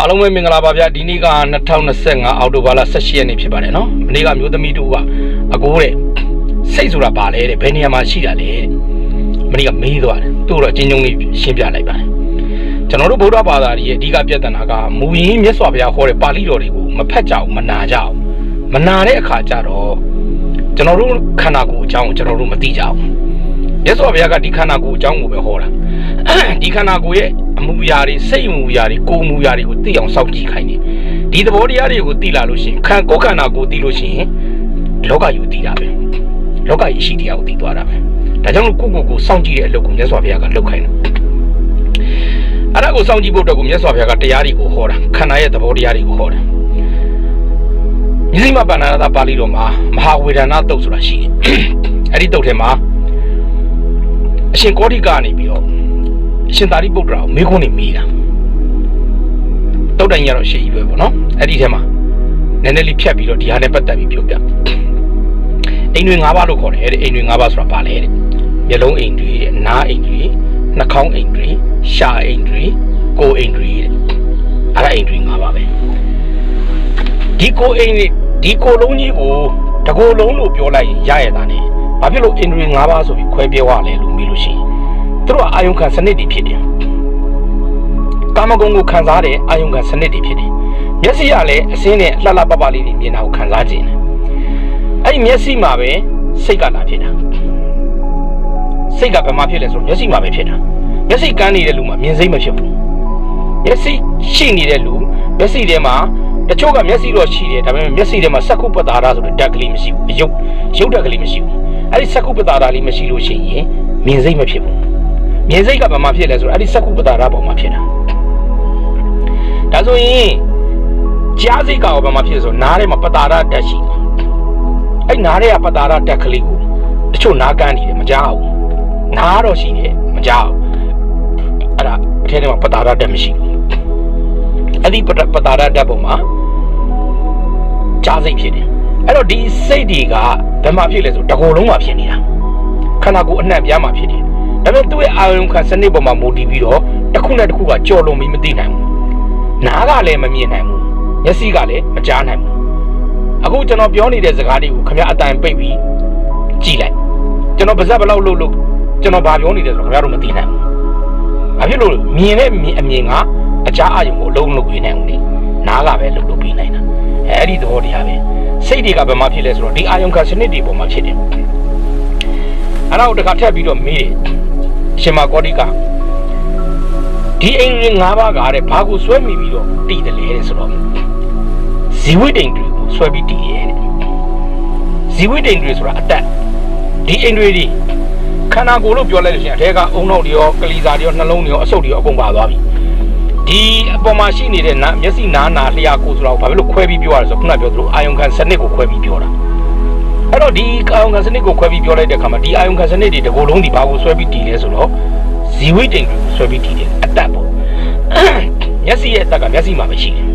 အားလုံးပဲမင်္ဂလာပါဗျဒီနေ့က2025အောက်တိုဘာလ18ရက်နေ့ဖြစ်ပါတယ်နော်မနေ့ကမျိုးသမီးတို့ကအကိုတဲ့စိတ်ဆိုတာဘာလဲတဲ့ဘယ်နေရာမှာရှိတာလဲတဲ့မနေ့ကမေးသွားတယ်သူ့တော့အချင်းချင်းလေးရှင်းပြလိုက်ပါတယ်ကျွန်တော်တို့ဗုဒ္ဓဘာသာရဲ့အဓိကပြဿနာကမူရင်းမြတ်စွာဘုရားဟောတဲ့ပါဠိတော်တွေကိုမဖတ်ကြအောင်မနာကြအောင်မနာတဲ့အခါကျတော့ကျွန်တော်တို့ခန္ဓာကိုယ်အကြောင်းကိုကျွန်တော်တို့မသိကြအောင် မြတ်စွာဘုရားကဒီခန္ဓာကိုယ်အကြောင်းကိုပဲဟောတာဒီခန္ဓာကိုယ်ရဲ့အမှုရာတွေစိတ်အမှုရာတွေကိုယ်အမှုရာတွေကိုသိအောင်စောင့်ကြည့်ခိုင်းတယ်ဒီသဘောတရားတွေကိုသိလာလို့ရှိရင်ခန္ကိုယ်ခန္ဓာကိုယ်သိလို့ရှိရင်လောကကြီးကိုသိတာပဲလောကကြီးအရှိတရားကိုသိသွားတာပဲဒါကြောင့်လို့ကိုယ့်ကိုယ်ကိုစောင့်ကြည့်တဲ့အလုပ်ကိုမြတ်စွာဘုရားကလုပ်ခိုင်းတယ်အဲ့ဒါကိုစောင့်ကြည့်ဖို့အတွက်ကိုမြတ်စွာဘုရားကတရားတွေကိုဟောတာခန္ဓာရဲ့သဘောတရားတွေကိုဟောတာမြစိမပဏ္ဏတာပါဠိတော်မှာမဟာဝေဒနာတုတ်ဆိုတာရှိတယ်အဲ့ဒီတုတ်ထဲမှာ အရှင်ကောဋိကနေပြီးတော့အရှင်သာရိပုတ္တရာကိုမေးခွန်းနေမေးတာတုတ်တိုင်ရတော့ရှေ့ကြီးပဲပေါ့နော်အဲ့ဒီထဲမှာနည်းနည်းလေးဖြတ်ပြီးတော့ဒီဟာနဲ့ပတ်သက်ပြီးပြောပြအိမ်တွေ၅ပါးလို့ခေါ်တယ်တဲ့အိမ်တွေ၅ပါးဆိုတာဘာလဲတဲ့မျက်လုံးအိမ်တွေတဲ့နားအိမ်တွေနှာခေါင်းအိမ်တွေရှာအိမ်တွေကိုယ်အိမ်တွေတဲ့အဲ့ဒါအိမ်တွေ၅ပါးပဲဒီကိုယ်အိမ်တွေဒီကိုယ်လုံးကြီးကိုတကိုယ်လုံးလို့ပြောလိုက်ရင်ရရတာ ਨੇ ဘာဖြစ်လို့အိမ်တွေ၅ပါးဆိုပြီးခွဲပြောရလဲလို့မေးလို့ရှိရင် သူတို့ကအာယုံခံစနစ်တွေဖြစ်တယ်ကာမဂုဏ်ကိုခံစားတဲ့အာယုံခံစနစ်တွေဖြစ်တယ်မျက်စိကလည်းအစင်းနဲ့လှလှပပလေးတွေမြင်တာကိုခံစားခြင်းတယ်အဲ့ဒီမျက်စိမှာပဲစိတ်ကလာဖြစ်တာစိတ်ကဘယ်မှာဖြစ်လဲဆိုတော့မျက်စိမှာပဲဖြစ်တာမျက်စိကန်းနေတဲ့လူမှာမြင်စိတ်မဖြစ်ဘူးမျက်စိရှိနေတဲ့လူမျက်စိထဲမှာတချို့ကမျက်စိတော့ရှိတယ်ဒါပေမဲ့မျက်စိထဲမှာစက္ခုပတာရဆိုတဲ့ဓာတ်ကလေးမရှိဘူးရုပ်ရုပ်ဓာတ်ကလေးမရှိဘူးအဲ့ဒီစက္ခုပတာရလေးမရှိလို့ရှိရင်မြင်စိတ်မဖြစ်ဘူး မြင်စိတ်ကဘာမှဖြစ်လဲဆိုတော့အဲ့ဒီစက္ခုပတာရပေါ်မှာဖြစ်တာဒါဆိုရင်ကြားစိတ်ကဘာမှဖြစ်လဲဆိုတော့နားထဲမှာပတာရဓာတ်ရှိတယ်အဲ့နားထဲကပတာရဓာတ်ကလေးကိုတချို့နားကန်းနေတယ်မကြားဘူးနားတော့ရှိတယ်မကြားဘူးအဲ့ဒါအထဲထဲမှာပတာရဓာတ်မရှိဘူးအဲ့ဒီပတာပတာရဓာတ်ပေါ်မှာကြားစိတ်ဖြစ်တယ်အဲ့တော့ဒီစိတ်တွေကဘယ်မှာဖြစ်လဲဆိုတကိုယ်လုံးမှာဖြစ်နေတာခန္ဓာကိုယ်အနှံ့ပြားမှာဖြစ်တယ် ဒါပေမဲ့သူ့ရဲ့အာယုံခံစနစ်ပေါ်မှာမူတည်ပြီးတော့တစ်ခုနဲ့တစ်ခုကကြော်လွန်ပြီးမသိနိုင်ဘူးနားကလည်းမမြင်နိုင်ဘူးမျက်စိကလည်းမကြားနိုင်ဘူးအခုကျွန်တော်ပြောနေတဲ့စကားတွေကိုခင်ဗျားအတိုင်ပိတ်ပြီးကြည့်လိုက်ကျွန်တော်ပါဇက်ဘယ်လောက်လို့လို့ကျွန်တော်ဘာပြောနေတယ်ဆိုတော့ခင်ဗျားတို့မသိနိုင်ဘူးဘာဖြစ်လို့လဲမြင်တဲ့အမြင်အမြင်ကအကြားအာယုံကိုအလုံးလုံးပြနိုင်ဘူးလေနားကပဲလုံးလုံးပြနိုင်တာအဲအဲ့ဒီသဘောတရားပဲစိတ်တွေကဘယ်မှာဖြစ်လဲဆိုတော့ဒီအာယုံခံစနစ်တွေပေါ်မှာဖြစ်တယ်အဲ့တော့တခါထပ်ပြီးတော့မေးတယ်အ ရှင်မကောတိကဒီအိမ်တွေ၅ပါးကတဲ့ဘာကိုဆွဲမိပြီးတော့တည်တယ်လဲတဲ့ဆိုတော့ဇီဝိတိန်တွေကိုဆွဲပြီးတည်ရဲ့တဲ့ဇီဝိတိန်တွေဆိုတာအတက်ဒီအိမ်တွေဒီခန္ဓာကိုယ်လို့ပြောလိုက်လို့ရှိရင်အထဲကအုံနောက်တွေရောကလီစာတွေရောနှလုံးတွေရောအဆုတ်တွေရောအကုန်ပါသွားပြီဒီအပေါ်မှာရှိနေတဲ့နာမျက်စိနားနာလျှာကိုယ်ဆိုတာကိုဘာဖြစ်လို့ခွဲပြီးပြောရလဲဆိုတော့ခုနပြောသလိုအာယုံခံစနစ်ကိုခွဲပြီးပြောတာ အဲ့တော့ဒီအာယုံခံစနစ်ကိုခွဲပြီးပြောလိုက်တဲ့အခါမှာဒီအာယုံခံစနစ်တွေတကိုယ်လုံးဒီဘာကိုဆွဲပြီးတည်လဲဆိုတော့ဇီဝိတိန်တွေကိုဆွဲပြီးတည်တယ်အတက်ပေါ့မျက်စိရဲ့အတက်ကမျက်စိမှာပဲရှိတယ်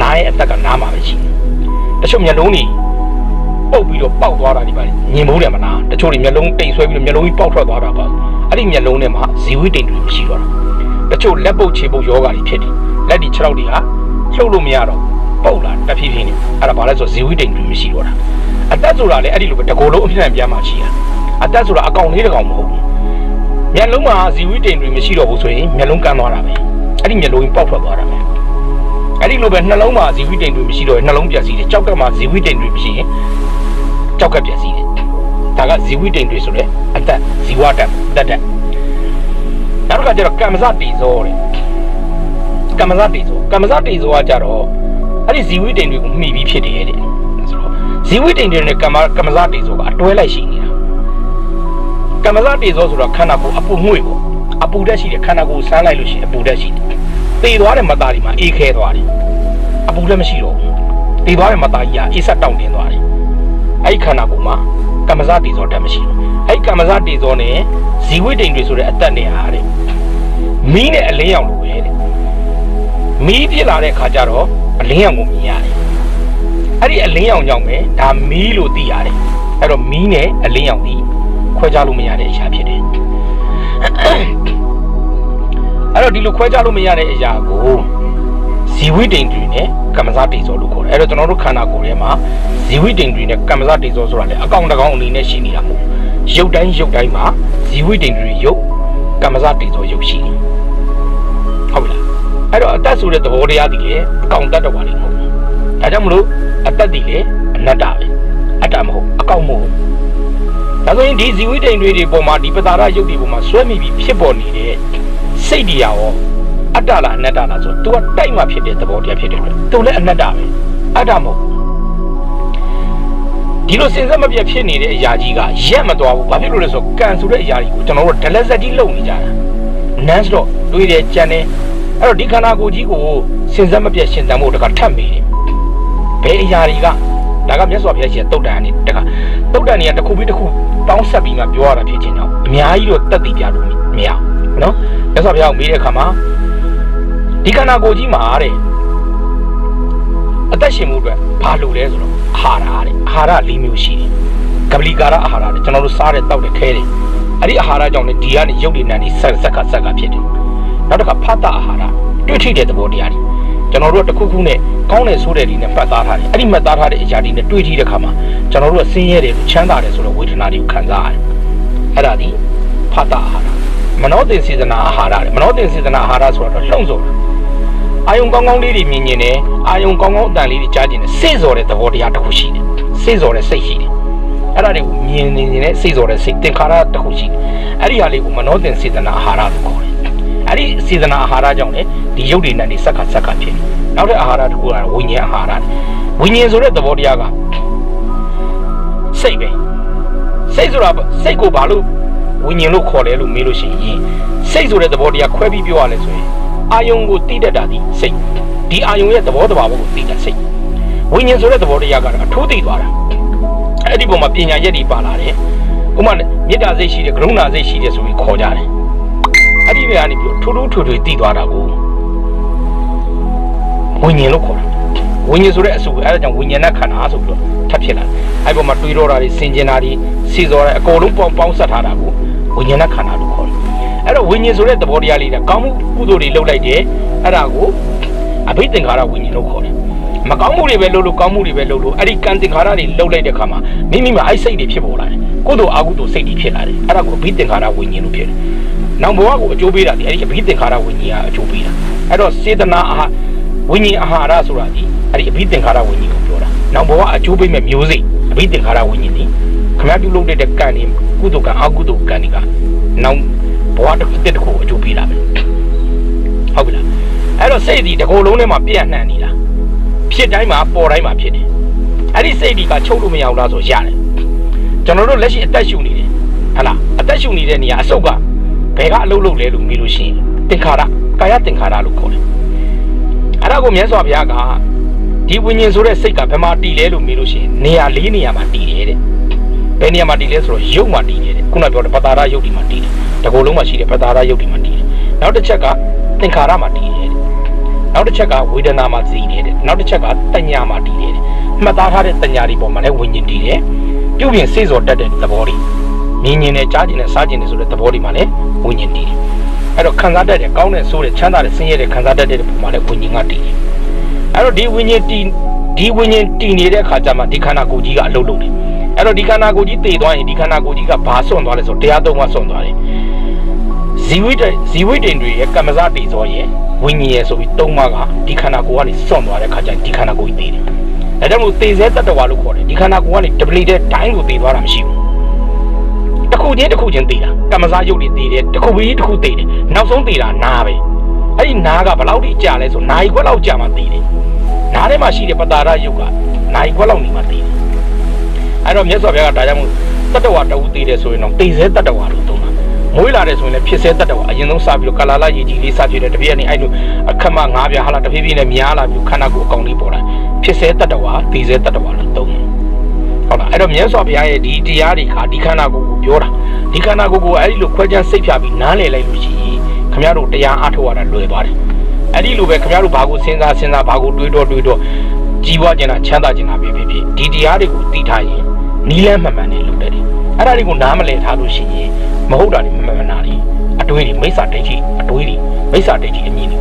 နားရဲ့အတက်ကနားမှာပဲရှိတယ်တချို့မျက်လုံးတွေပုတ်ပြီးတော့ပေါက်သွားတာဒီပါမြင်မိုးတယ်မလားတချို့တွေမျက်လုံးတိမ်ဆွဲပြီးတော့မျက်လုံးကြီးပေါက်ထွက်သွားတာပါအဲ့ဒီမျက်လုံးထဲမှာဇီဝိတိန်တွေမရှိတော့တာတချို့လက်ပုတ်ခြေပုတ်ယောဂါတွေဖြစ်တယ်လက်ဒီ6လောက်တွေဟာလှုပ်လို့မရတော့ပုတ်လာတဖြည်းဖြည်းနဲ့အဲ့ဒါဘာလဲဆိုဇီဝိတိန်တွေမရှိတော့တာ အသက်ဆိုတာလည်းအဲ့ဒီလိုပဲတကိုယ်လုံးအဖြစ်အပျက်မှာရှိတာအသက်ဆိုတာအကောင်လေးတကောင်မဟုတ်ဘူးမျက်လုံးမှာဇီဝိတိန်တွေမရှိတော့ဘူးဆိုရင်မျက်လုံးကန်းသွားတာပဲအဲ့ဒီမျက်လုံးကြီးပေါက်ထွက်သွားတာပဲအဲ့ဒီလိုပဲနှလုံးမှာဇီဝိတိန်တွေမရှိတော့ရင်နှလုံးပြက်စီးတယ်ကြောက်ကက်မှာဇီဝိတိန်တွေမရှိရင်ကြောက်ကက်ပြက်စီးတယ်ဒါကဇီဝိတိန်တွေဆိုတဲ့အသက်ဇီဝတက်တက်တက်နောက်တစ်ခါကျတော့ကမ္မဇတေဇောတဲ့ကမ္မဇတေဇောကမ္မဇတေဇောကကြတော့အဲ့ဒီဇီဝိတိန်တွေကိုမှီပြီးဖြစ်တယ်တဲ့ဆိုတော့ ဇီဝိတိန်တွေနဲ့ကမ္မကမ္မဇတေဇောကအတွဲလိုက်ရှိနေတာကမ္မဇတေဇောဆိုတော့ခန္ဓာကိုယ်အပူငွေ့ပေါ့အပူတက်ရှိတယ်ခန္ဓာကိုယ်ဆန်းလိုက်လို့ရှိရင်အပူတက်ရှိတယ်တေသွားတဲ့မသားဒီမှာအေးခဲသွားတယ်အပူလည်းမရှိတော့ဘူးတေသွားတဲ့မသားကြီးကအေးဆက်တောင့်တင်းသွားတယ်အဲ့ဒီခန္ဓာကိုယ်မှာကမ္မဇတေဇောတက်မရှိဘူးအဲ့ဒီကမ္မဇတေဇောနဲ့ဇီဝိတိန်တွေဆိုတဲ့အသက်နဲ့ဟာတဲ့မီးနဲ့အလင်းရောင်လိုပဲတဲ့မီးပြစ်လာတဲ့အခါကျတော့အလင်းရောင်ကိုမြင်ရတယ် အဲ့ဒီအလင်းရောင်ကြောင့်ပဲဒါမီးလို့သိရတယ်အဲ့တော့မီးနဲ့အလင်းရောင်ဒီခွဲခြားလို့မရတဲ့အရာဖြစ်တယ်အဲ့တော့ဒီလိုခွဲခြားလို့မရတဲ့အရာကိုဇီဝိတ္တိန်တွေနဲ့ကမ္မဇတိဇောလို့ခေါ်တယ်အဲ့တော့ကျွန်တော်တို့ခန္ဓာကိုယ်ထဲမှာဇီဝိတ္တိန်တွေနဲ့ကမ္မဇတိဇောဆိုတာလေအကောင်တကောင်အနေနဲ့ရှိနေတာမဟုတ်ရုပ်တိုင်းရုပ်တိုင်းမှာဇီဝိတ္တိန်တွေရုပ်ကမ္မဇတိဇောရုပ်ရှိတယ်ဟုတ်ပြီလားအဲ့တော့အတ္တဆိုတဲ့သဘောတရားဒီလေအကောင်တတ်တော်ပါလိမ့်မဟုတ်ဘူး ဒါကြောင့်မလို့အတ္တဒီလေအနတ္တပဲအတ္တမဟုတ်အကောင်မဟုတ်ဒါဆိုရင်ဒီဇီဝိတ္တိန်တွေဒီပုံမှာဒီပတာရရုပ်ဒီပုံမှာဆွဲမိပြီးဖြစ်ပေါ်နေတဲ့စိတ်တရားရောအတ္တလားအနတ္တလားဆိုတော့ तू ကတိုက်မှဖြစ်တဲ့သဘောတရားဖြစ်တယ်လို့ तू လည်းအနတ္တပဲအတ္တမဟုတ်ဒီလိုစဉ်ဆက်မပြတ်ဖြစ်နေတဲ့အရာကြီးကရက်မသွားဘူးဘာဖြစ်လို့လဲဆိုတော့ကံဆိုတဲ့အရာကြီးကိုကျွန်တော်တို့ဒလက်ဇက်ကြီးလုံနေကြတာနန်းစတော့တွေးတယ်ကြံတယ်အဲ့တော့ဒီခန္ဓာကိုယ်ကြီးကိုစဉ်ဆက်မပြတ်ရှင်သန်ဖို့တခါထပ်မိတယ် ဘယ်အရာတွေကဒါကမြတ်စွာဘုရားရှင်တုတ်တန်နေတခါတုတ်တန်နေကတစ်ခုပြီးတစ်ခုပေါင်းဆက်ပြီးမှပြောရတာဖြစ်ခြင်းကြောင့်အများကြီးတော့တက်တည်ပြလို့မရဘူးနော်မြတ်စွာဘုရားကိုမေးတဲ့အခါမှာဒီခန္ဓာကိုယ်ကြီးမှာတဲ့အသက်ရှင်မှုအတွက်ဘာလို့လဲဆိုတော့အာဟာရတဲ့အာဟာရ၄မျိုးရှိတယ်ကပလီကာရအာဟာရတဲ့ကျွန်တော်တို့စားတဲ့တောက်တဲ့ခဲတယ်အဲ့ဒီအာဟာရကြောင့်လည်းဒီကနေရုပ်တည်နံနေဆက်ဆက်ကဆက်ကဖြစ်တယ်နောက်တစ်ခါဖတ်တာအာဟာရတွေ့ထိတဲ့သဘောတရားတွေ ကျွန်တော်တို့ကတစ်ခုခုနဲ့ကောင်းတယ်ဆိုတဲ့ဒီနဲ့မှတ်သားထားတယ်အဲ့ဒီမှတ်သားထားတဲ့အရာတွေနဲ့တွေ့ထိတဲ့ခါမှာကျွန်တော်တို့ကဆင်းရဲတယ်ချမ်းသာတယ်ဆိုတော့ဝေဒနာတွေကိုခံစားရတယ်အဲ့ဒါဒီဖတ်တာအာဟာရမနောတင်စေတနာအာဟာရတဲ့မနောတင်စေတနာအာဟာရဆိုတော့လှုံ့ဆော်တာအာယုံကောင်းကောင်းလေးတွေမြင်မြင်နဲ့အာယုံကောင်းကောင်းအတန်လေးတွေကြားကျင်နဲ့စိတ်စော်တဲ့သဘောတရားတစ်ခုရှိတယ်စိတ်စော်တဲ့စိတ်ရှိတယ်အဲ့ဒါတွေကိုမြင်နေနေတဲ့စိတ်စော်တဲ့စိတ်သင်္ခါရတစ်ခုရှိတယ်အဲ့ဒီဟာလေးကိုမနောတင်စေတနာအာဟာရလို့ခေါ်တယ် အဲ့ဒီစေတနာအာဟာရကြောင့်လေဒီရုပ်တွေနဲ့ဒီစက္ခစက္ခဖြစ်တယ်နောက်တဲ့အာဟာရတစ်ခုကတော့ဝိညာဉ်အာဟာရဝိညာဉ်ဆိုတဲ့သဘောတရားကစိတ်ပဲစိတ်ဆိုတာစိတ်ကိုဘာလို့ဝိညာဉ်လို့ခေါ်လဲလို့မေးလို့ရှိရင်စိတ်ဆိုတဲ့သဘောတရားခွဲပြီးပြောရလဲဆိုရင်အာယုံကိုတိတတ်တာဒီစိတ်ဒီအာယုံရဲ့သဘောတဘာဝကိုသိတာစိတ်ဝိညာဉ်ဆိုတဲ့သဘောတရားကတော့အထိုးသိသွားတာအဲ့ဒီပုံမှာပညာရက်တွေပါလာတယ်ဥမာမေတ္တာစိတ်ရှိတယ်ကရုဏာစိတ်ရှိတယ်ဆိုပြီးခေါ်ကြတယ် အဲ့ဒီဘက်ကနေပြီးထိုးထိုးထွေထွေသိသွားတာကိုဝိညာဉ်လို့ခေါ်တာဝိညာဉ်ဆိုတဲ့အစုအဲ့ဒါကြောင့်ဝိညာဉ်နဲ့ခန္ဓာဆိုပြီးတော့ထပ်ဖြစ်လာအဲ့ပုံမှာတွေးတော့တာတွေစင်ကျင်တာတွေစီစော်တာအကုန်လုံးပေါင်းပေါင်းဆက်ထားတာကိုဝိညာဉ်နဲ့ခန္ဓာလို့ခေါ်တယ်အဲ့တော့ဝိညာဉ်ဆိုတဲ့သဘောတရားလေးကကောင်းမှုကုသိုလ်တွေလုပ်လိုက်တယ်အဲ့ဒါကိုအဘိသင်္ခါရဝိညာဉ်လို့ခေါ်တယ်မကောင်းမှုတွေပဲလုပ်လို့ကောင်းမှုတွေပဲလုပ်လို့အဲ့ဒီကံသင်္ခါရတွေလုပ်လိုက်တဲ့ခါမှာမိမိမှာအဲ့စိတ်တွေဖြစ်ပေါ်လာတယ်ကုသိုလ်အကုသိုလ်စိတ်တွေဖြစ်လာတယ်အဲ့ဒါကိုအဘိသင်္ခါရဝိညာဉ်လို့ဖြစ်တယ် နောက်ဘဝကိုအကျိုးပေးတာဒီအဲ့ဒီအဘိသင်္ခါရဝိညာဉ်ကအကျိုးပေးတာအဲ့တော့စေတနာအာဝိညာဉ်အာဟာရဆိုတာဒီအဲ့ဒီအဘိသင်္ခါရဝိညာဉ်ကိုပြောတာနောက်ဘဝအကျိုးပေးမဲ့မျိုးစိအဘိသင်္ခါရဝိညာဉ်ဒီခမပြုလုပ်တဲ့ကံတွေကုသိုလ်ကံအကုသိုလ်ကံတွေကနောက်ဘဝတစ်ခုတစ်ခုအကျိုးပေးလာမယ်ဟုတ်ပြီလားအဲ့တော့စိတ်ဒီတစ်ကိုယ်လုံးထဲမှာပြန့်နှံ့နေတာဖြစ်တိုင်းမှာပေါ်တိုင်းမှာဖြစ်တယ်အဲ့ဒီစိတ်ဒီကချုပ်လို့မရဘူးလားဆိုရတယ်ကျွန်တော်တို့လက်ရှိအသက်ရှူနေတယ်ဟဟလားအသက်ရှူနေတဲ့နေရာအစုပ်က ဘယ်ကအလုပ်လုပ်လဲလို့မေးလို့ရှိရင်သင်္ခါရကာယသင်္ခါရလို့ခေါ်တယ်အဲ့ဒါကိုမြတ်စွာဘုရားကဒီဝိညာဉ်ဆိုတဲ့စိတ်ကဘယ်မှာတည်လဲလို့မေးလို့ရှိရင်နေရာ၄နေရာမှာတည်တယ်တဲ့ဘယ်နေရာမှာတည်လဲဆိုတော့ရုပ်မှာတည်တယ်တဲ့ခုနပြောတဲ့ပတာရရုပ်ဒီမှာတည်တယ်တကူလုံးမှာရှိတဲ့ပတာရရုပ်ဒီမှာတည်တယ်နောက်တစ်ချက်ကသင်္ခါရမှာတည်တယ်တဲ့နောက်တစ်ချက်ကဝေဒနာမှာတည်တယ်တဲ့နောက်တစ်ချက်ကတညာမှာတည်တယ်တဲ့မှတ်သားထားတဲ့တညာဒီပေါ်မှာလည်းဝိညာဉ်တည်တယ်ပြုပြင်စေစော်တတ်တဲ့သဘောတွေ မြင်မြင်နဲ့ကြားကျင်နဲ့စားကျင်နဲ့ဆိုတဲ့သဘောတွေမှာလည်းဝိညာဉ်တည်တယ်အဲ့တော့ခံစားတတ်တဲ့ကောင်းတဲ့ဆိုးတဲ့ချမ်းသာတဲ့ဆင်းရဲတဲ့ခံစားတတ်တဲ့ပုံမှာလည်းဝိညာဉ်ကတည်တယ်အဲ့တော့ဒီဝိညာဉ်တည်ဒီဝိညာဉ်တည်နေတဲ့အခါကျမှဒီခန္ဓာကိုယ်ကြီးကအလုပ်လုပ်တယ်အဲ့တော့ဒီခန္ဓာကိုယ်ကြီးတည်သွားရင်ဒီခန္ဓာကိုယ်ကြီးကဘာဆွန့်သွားလဲဆိုတရားသုံးပါးဆွန့်သွားတယ်ဇီဝိတဇီဝိတ္တွေရဲ့ကမ္မဇတည်သောရဲ့ဝိညာဉ်ရဲ့ဆိုပြီးသုံးပါးကဒီခန္ဓာကိုယ်ကနေဆွန့်သွားတဲ့အခါကျရင်ဒီခန္ဓာကိုယ်ကြီးတည်တယ်ဒါကြောင့်မို့တည်စေတတ္တဝါလို့ခေါ်တယ်ဒီခန္ဓာကိုယ်ကနေဒပလီတဲ့တိုင်းကိုတည်သွားတာမရှိဘူးတစ် ခုချင်းတစ်ခုချင်းတည်တာကမ္မဇယုတ်တွေတည်တယ်တစ်ခုပြီးတစ်ခုတည်တယ်နောက်ဆုံးတည်တာနာပဲအဲ့ဒီနာကဘယ်လောက်ထိကြာလဲဆိုနာရီခွက်လောက်ကြာမှတည်တယ်နားထဲမှာရှိတဲ့ပတာရယုတ်ကနာရီခွက်လောက်နေမှတည်တယ်အဲ့တော့မြတ်စွာဘုရားကဒါကြောင့်မို့တတ္တဝါတဝူတည်တယ်ဆိုရင်တော့တည်စေတတ္တဝါလို့သုံးတာမွေးလာတယ်ဆိုရင်လည်းဖြစ်စေတတ်တယ်အရင်ဆုံးစပြီးတော့ကာလာလာရည်ကြီးလေးစဖြစ်တယ်တပြည့်ကနေအဲ့လိုအခက်မငါးပြားဟာလာတဖြည်းဖြည်းနဲ့များလာပြီးခန္ဓာကိုယ်အကောင်လေးပေါ်လာဖြစ်စေတတ်တယ်တည်စေတတ်တယ်လို့သုံးတယ်ဟုတ်လားအဲ့တော့မြတ်စွာဘုရားရဲ့ဒီတရားတွေခါဒီခန္ဓာကိုယ်ကို ပြောတာဒီခန္ဓာကိုယ်ကိုအဲ့ဒီလိုခွဲခြားစိတ်ဖြာပြီးနားလည်လိုက်လို့ရှိရင်ခမရတို့တရားအားထုတ်ရတာလွယ်သွားတယ်အဲ့ဒီလိုပဲခမရတို့ဘာကိုစဉ်းစားစဉ်းစားဘာကိုတွေးတော့တွေးတော့ကြီးပွားကျင်တာချမ်းသာကျင်တာပဲဖြစ်ဖြစ်ဒီတရားတွေကိုသိထားရင်နီးလန်းမှန်မှန်နဲ့လုပ်တတ်တယ်အဲ့ဒါတွေကိုနားမလည်ထားလို့ရှိရင်မဟုတ်တာတွေမမှန်မှန်တာတွေအတွေးတွေမိစ္ဆာဒိဋ္ဌိအတွေးတွေမိစ္ဆာဒိဋ္ဌိအမြင်